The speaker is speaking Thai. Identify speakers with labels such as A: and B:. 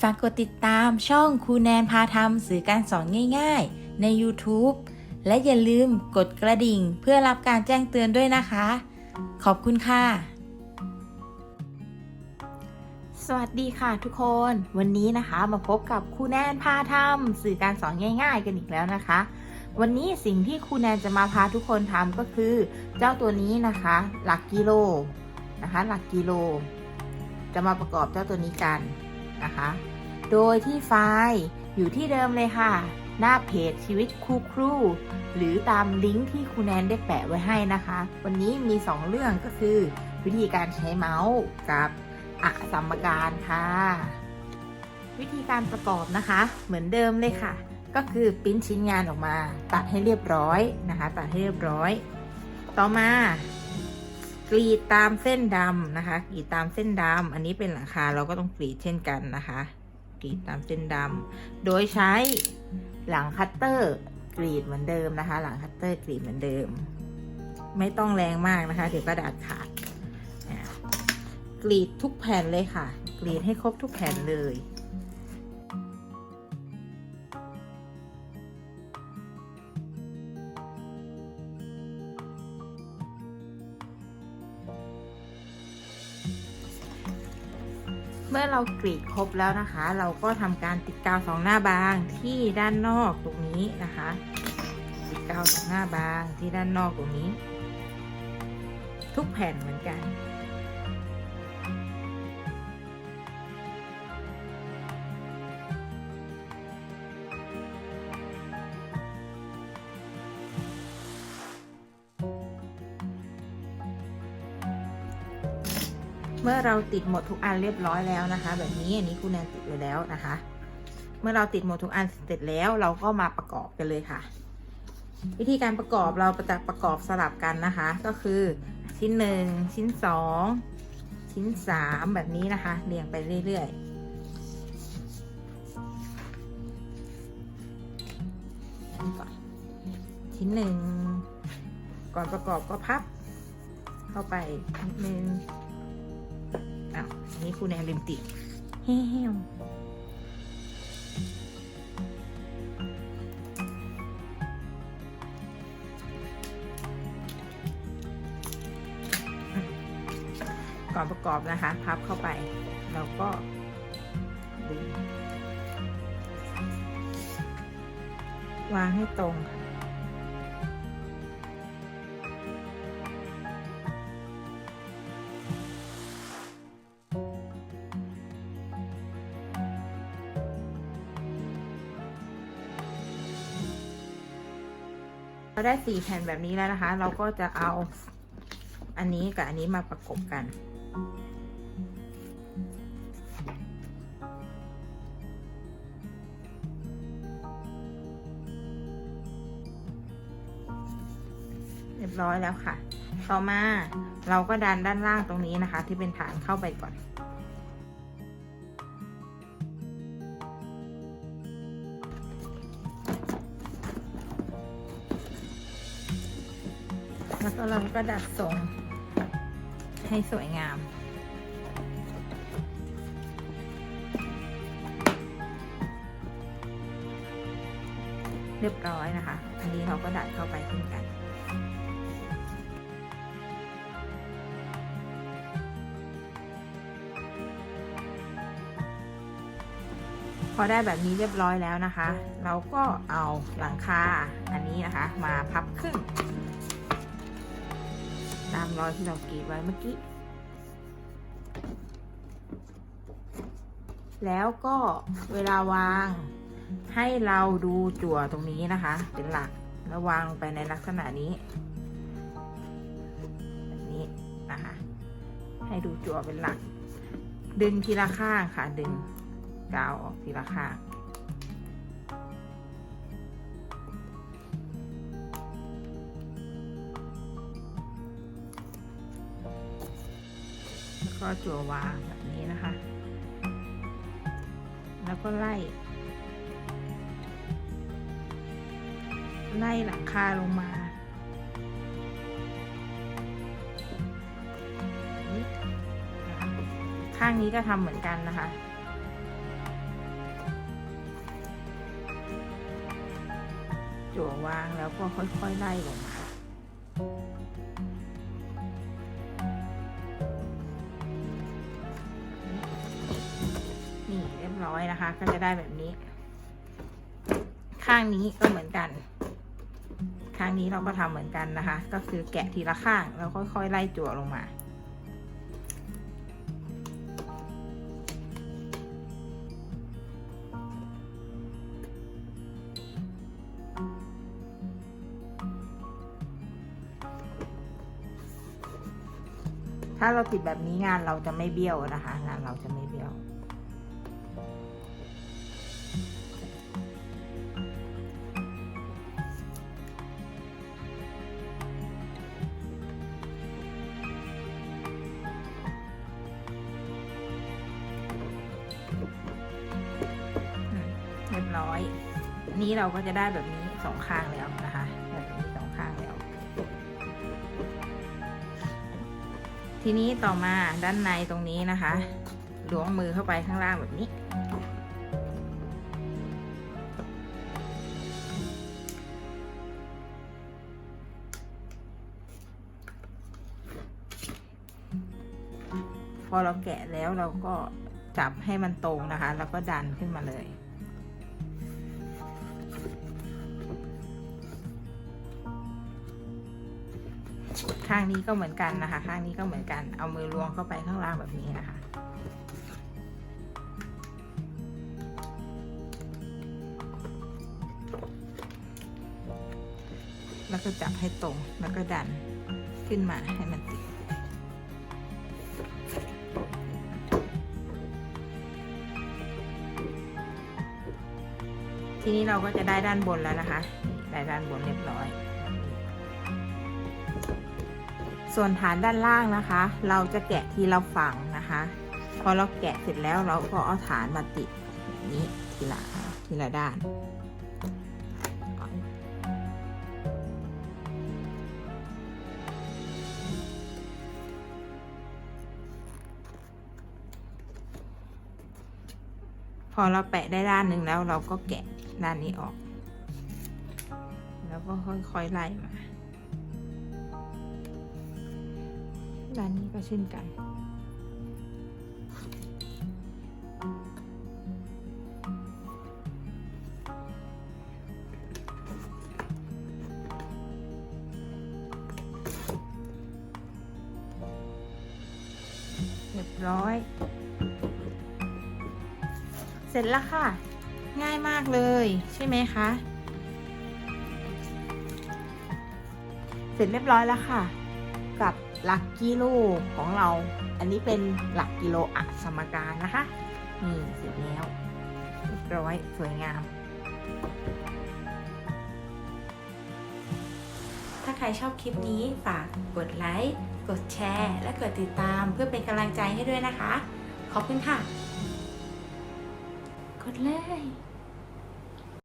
A: ฝากกดติดตามช่องครูแนนพาทำสื่อการสอนง่ายๆ ใน YouTube และอย่าลืมกดกระดิ่งเพื่อรับการแจ้งเตือนด้วยนะคะ ขอบคุณค่ะ สวัสดีค่ะทุกคน วันนี้นะคะมาพบกับครูแนนพาทำสื่อการสอนง่าย ๆ กันอีกแล้วนะคะ วันนี้สิ่งที่ครูแนนจะมาพาทุกคนทำก็คือ เจ้าตัวนี้นะคะ หลักกิโลนะคะ หลักกิโล จะมาประกอบเจ้าตัวนี้กันนะคะ โดยที่ไฟล์อยู่ที่เดิมเลยค่ะ หน้าเพจชีวิตครูครูหรือตามลิงก์ที่ครูแนนได้แปะไว้ให้นะคะ วันนี้มี 2 เรื่องก็คือ วิธีการใช้เมาส์กับอะสมการค่ะ วิธีการประกอบนะคะ เหมือนเดิมเลยค่ะ ก็คือปิ้นชิ้นงานออกมา ตัดให้เรียบร้อยนะคะ ตัดให้เรียบร้อย ต่อมากรีดตามเส้นดำนะคะ กรีดตามเส้นดำอันนี้เป็นหลังคาเราก็ต้องกรีดเช่นกันนะคะ กรีดตามเส้นดำโดยใช้หลังคัตเตอร์กรีดเหมือนเดิมนะคะ หลังคัตเตอร์กรีดเหมือนเดิม ไม่ต้องแรงมากนะคะ เดี๋ยวกระดาษขาดกรีดทุกแผ่นเลยค่ะ กรีดให้ครบทุกแผ่นเลย มื่อเรากรีดครบแล้วนะคะ เราก็ทำการติดกาวสองหน้าบางที่ด้านนอกตรงนี้นะคะ ติดกาวสองหน้าบางที่ด้านนอกตรงนี้ ทุกแผ่นเหมือนกัน เมื่อเราติดหมดทุกอันเรียบร้อยแล้วนะคะ แบบนี้อันนี้คุณแนนติดไว้แล้วนะคะ เมื่อเราติดหมดทุกอันเสร็จแล้วเราก็มาประกอบกันเลยค่ะ วิธีการประกอบเราจะประกอบสลับกันนะคะ ก็คือชิ้นหนึ่งชิ้นสองชิ้นสามแบบนี้นะคะ เรียงไปเรื่อยๆชิ้นหนึ่งก่อนประกอบก็พับเข้าไปนิดนึง อ้าวอันนี้ครูแนนลืมติดเฮ้วก่อนประกอบนะคะ พับเข้าไปแล้วก็ดึงวางให้ตรงค่ะ เราได้สี่แผ่นแบบนี้แล้วนะคะ เราก็จะเอาอันนี้กับอันนี้มาประกบกัน เรียบร้อยแล้วค่ะ ต่อมาเราก็ดันด้านล่างตรงนี้นะคะ ที่เป็นฐานเข้าไปก่อน แล้วเราก็ดัดทรงให้สวยงาม เรียบร้อยนะคะ อันนี้เราก็ดัดเข้าไปเช่นกันพอได้แบบนี้เรียบร้อยแล้วนะคะ เราก็เอาหลังคาอันนี้นะคะ มาพับครึ่งามรอยที่เรากรีดไว้เมื่อกี้ แล้วก็เวลาวางให้เราดูจั่วตรงนี้นะคะ เป็นหลักแล้ววางลงไปในลักษณะนี้แบบนี้นะคะ ให้ดูจั่วเป็นหลัก ดึงทีละข้างค่ะ ดึงกาวออกทีละข้าง ก็จั่ววางแบบนี้นะคะ แล้วก็ไล่ ไล่หลังคาลงมาข้างนี้ก็ทำเหมือนกันนะคะ จั่ววางแล้วก็ค่อยๆไล่ลงมา นะคะ ก็จะได้แบบนี้ ข้างนี้ก็เหมือนกัน ข้างนี้เราก็ทำเหมือนกันนะคะ ก็คือแกะทีละข้างแล้วค่อยๆไล่จั่วลงมาถ้าเราติดแบบนี้งานเราจะไม่เบี้ยวนะคะ งานเราจะไม่ นี้เราก็จะได้แบบนี้สองข้างแล้วนะคะแบบนี้สองข้างแล้ว ทีนี้ต่อมาด้านในตรงนี้นะคะล้วงมือเข้าไปข้างล่างแบบนี้ พอเราแกะแล้วเราก็จับให้มันตรงนะคะ แล้วก็ดันขึ้นมาเลย ข้างนี้ก็เหมือนกันนะคะ ข้างนี้ก็เหมือนกัน เอามือล้วงเข้าไปข้างล่างแบบนี้นะคะ แล้วก็จับให้ตรง แล้วก็ดันขึ้นมาให้มันติดทีนี้เราก็จะได้ด้านบนแล้วนะคะ ได้ด้านบนเรียบร้อย ส่วนฐานด้านล่างนะคะ เราจะแกะทีละฝั่งนะคะ พอเราแกะเสร็จแล้วเราก็เอาฐานมาติดแบบนี้ทีละทีละด้านพอเราแปะได้ด้านหนึ่งแล้วเราก็แกะด้านนี้ออก แล้วก็ค่อยๆไล่มา ด้านนี้ก็เช่นกัน เรียบร้อย เสร็จแล้วค่ะ ง่ายมากเลยใช่ไหมคะ เสร็จเรียบร้อยแล้วค่ะ กับ หลักกิโลของเรา อันนี้เป็นหลักกิโลอัสมการนะคะนี่เสร็จแล้วเรียบร้อยสวยงาม ถ้าใครชอบคลิปนี้ฝากกดไลค์ กดแชร์ และกดติดตามเพื่อเป็นกำลังใจให้ด้วยนะคะ ขอบคุณค่ะ กดเลย